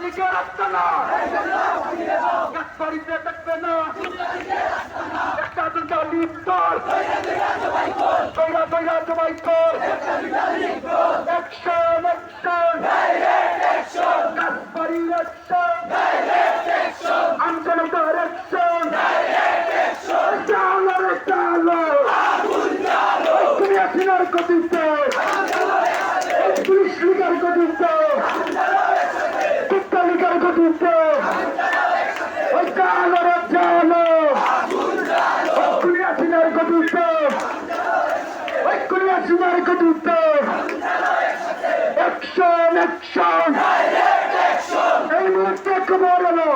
মুতালিকে রাখতে না। গাছবাড়িতে দেখবে না। একটা দুটা লিপ কর তৈরা তৈরা জবাই পুলিশ লিগার গতিতে কুত্তা লিগার গতিতে ওই চালো রে চালো তুমি আসিনার গতিতে ওই তুমি গতিতে অ্যাকশন অ্যাকশন এই মুহূর্তে খবর এলো।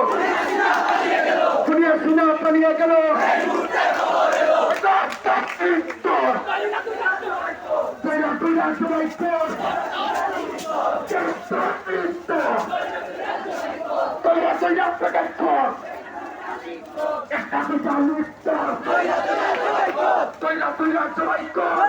দুনিয়া সিনা পালিয়ে গেল। তৈরা তৈরা সবাই কর একটা তৈরা সবাই কর